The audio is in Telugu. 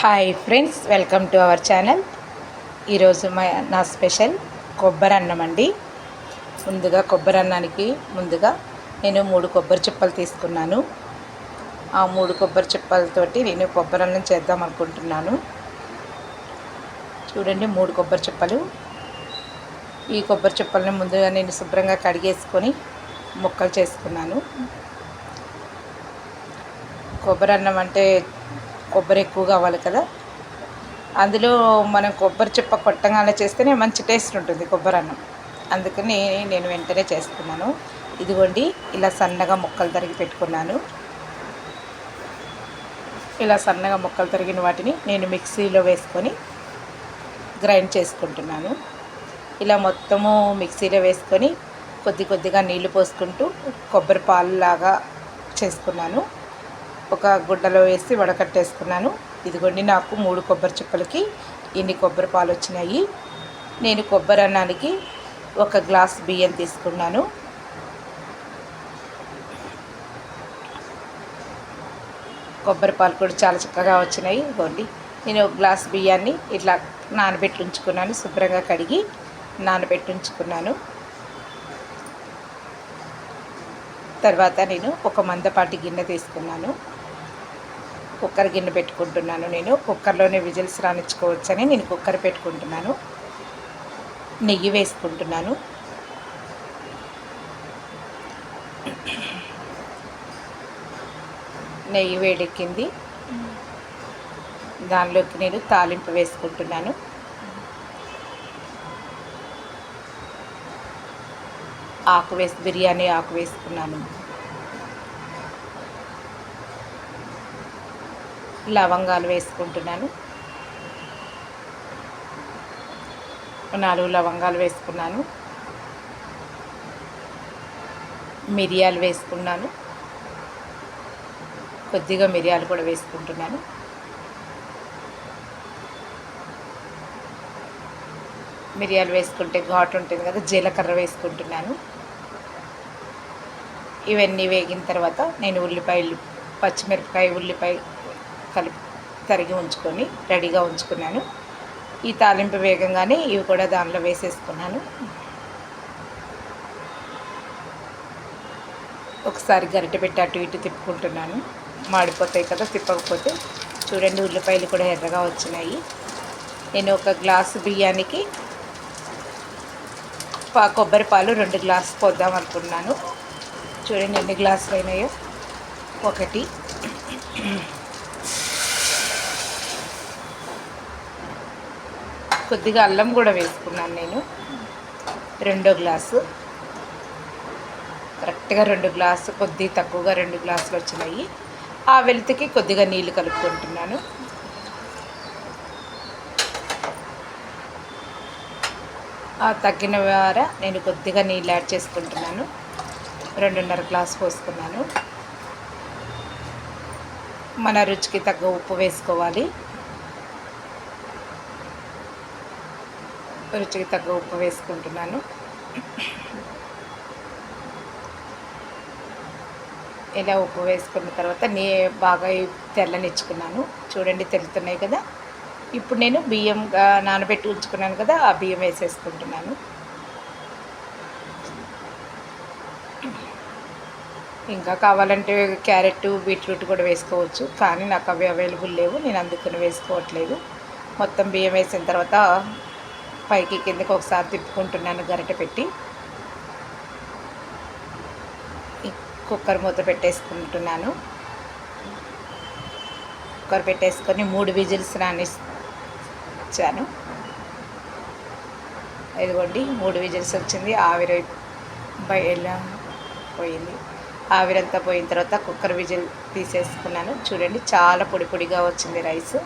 Hi friends welcome to our channel ఈరోజు మా నా స్పెషల్ కొబ్బరి అన్నం అండి. ముందుగా కొబ్బరి అన్నానికి ముందుగా నేను మూడు కొబ్బరి చిప్పలు తీసుకున్నాను. ఆ మూడు కొబ్బరి చిప్పలతోటి నేను కొబ్బరి అన్నం చేద్దాం అనుకుంటున్నాను. చూడండి మూడు కొబ్బరి చిప్పలు. ఈ కొబ్బరి చిప్పలను ముందుగా నేను శుభ్రంగా కడిగేసుకొని ముక్కలు చేసుకున్నాను. కొబ్బరి అన్నం అంటే కొబ్బరి ఎక్కువ కావాలి కదా. అందులో మనం కొబ్బరి చిప్ప కొట్టంగానే చేస్తేనే మంచి టేస్ట్ ఉంటుంది కొబ్బరి అన్నం. అందుకని నేను వెంటనే చేస్తున్నాను. ఇదిగోండి ఇలా సన్నగా ముక్కలు తరిగి పెట్టుకున్నాను. ఇలా సన్నగా ముక్కలు తరిగిన వాటిని నేను మిక్సీలో వేసుకొని గ్రైండ్ చేసుకుంటున్నాను. ఇలా మొత్తము మిక్సీలో వేసుకొని కొద్ది కొద్దిగా నీళ్ళు పోసుకుంటూ కొబ్బరి పాలులాగా చేసుకున్నాను. ఒక గుడ్డలో వేసి వడకట్టేసుకున్నాను. ఇదిగోండి నాకు మూడు కొబ్బరి చిప్పలకి ఇన్ని కొబ్బరి పాలు వచ్చినాయి. నేను కొబ్బరి అన్నానికి ఒక గ్లాస్ బియ్యం తీసుకున్నాను. కొబ్బరి పాలు కూడా చాలా చక్కగా వచ్చినాయి. ఇదిగోండి నేను ఒక గ్లాస్ బియ్యాన్ని ఇట్లా నానబెట్టి ఉంచుకున్నాను. శుభ్రంగా కడిగి నానబెట్టి ఉంచుకున్నాను. తర్వాత నేను ఒక మందపాటి గిన్నె తీసుకున్నాను. కుక్కర్ గిన్నె పెట్టుకుంటున్నాను నేను. కుక్కర్లోనే విజిల్స్ రానిచ్చుకోవచ్చని నేను కుక్కర్ పెట్టుకుంటున్నాను. నెయ్యి వేసుకుంటున్నాను. నెయ్యి వేడెక్కింది. దానిలోకి నేను తాలింపు వేసుకుంటున్నాను. ఆకు వేసి బిర్యానీ ఆకు వేసుకున్నాను. లవంగాలు వేసుకుంటున్నాను. నాలుగు లవంగాలు వేసుకున్నాను. మిరియాలు వేసుకున్నాను. కొద్దిగా మిరియాలు కూడా వేసుకుంటున్నాను. మిరియాలు వేసుకుంటే ఘాటు ఉంటుంది కదా జీలకర్ర వేసుకుంటున్నాను. ఇవన్నీ వేగిన తర్వాత నేను ఉల్లిపాయలు పచ్చిమిరపకాయ ఉల్లిపాయ కలిపి తరిగి ఉంచుకొని రెడీగా ఉంచుకున్నాను. ఈ తాలింపు వేగంగానే ఇవి కూడా దానిలో వేసేసుకున్నాను. ఒకసారి గరిటె పెట్టి అటు ఇటు తిప్పుకుంటున్నాను. మాడిపోతాయి కదా తిప్పకపోతే. చూడండి ఉల్లిపాయలు కూడా ఎర్రగా వచ్చినాయి. నేను ఒక గ్లాసు బియ్యానికి పా కొబ్బరి పాలు రెండు గ్లాసు పోద్దాం అనుకున్నాను. చూడండి ఎన్ని గ్లాసులు అయినాయో ఒకటి. కొద్దిగా అల్లం కూడా వేసుకున్నాను నేను. రెండో గ్లాసు. కరెక్ట్గా రెండు గ్లాసు కొద్ది తక్కువగా రెండు గ్లాసులు వచ్చినాయి. ఆ వెలుతుకి కొద్దిగా నీళ్ళు కలుపుకుంటున్నాను. ఆ తగ్గిన వార నేను కొద్దిగా నీళ్ళు యాడ్ చేసుకుంటున్నాను. రెండున్నర గ్లాస్ పోసుకున్నాను. మన రుచికి తగ్గ ఉప్పు వేసుకోవాలి. రుచికి తగ్గ ఉప్పు వేసుకుంటున్నాను. ఇలా ఉప్పు వేసుకున్న తర్వాత నే బాగా తెల్లనిచ్చుకున్నాను. చూడండి తెల్లుతున్నాయి కదా. ఇప్పుడు నేను బియ్యం నానబెట్టి ఉంచుకున్నాను కదా ఆ బియ్యం వేసేసుకుంటున్నాను. ఇంకా కావాలంటే క్యారెట్ బీట్రూట్ కూడా వేసుకోవచ్చు. కానీ నాకు అవి అవైలబుల్ లేవు. నేను అందుకని వేసుకోవట్లేదు. మొత్తం బియ్యం వేసిన తర్వాత పైకి కిందకి ఒకసారి తిప్పుకుంటున్నాను గరిటె పెట్టి. కుక్కర్ మూత పెట్టేసుకుంటున్నాను. కుక్కర్ పెట్టేసుకొని మూడు విజిల్స్ రానిచ్చాను. ఇదిగోండి మూడు విజిల్స్ వచ్చింది. ఆవిరి బయలా పోయింది? ఆవిరంతా పోయిన తర్వాత కుక్కర్ విజిల్ తీసేసుకున్నాను. చూడండి చాలా పొడి పొడిగా వచ్చింది రైస్.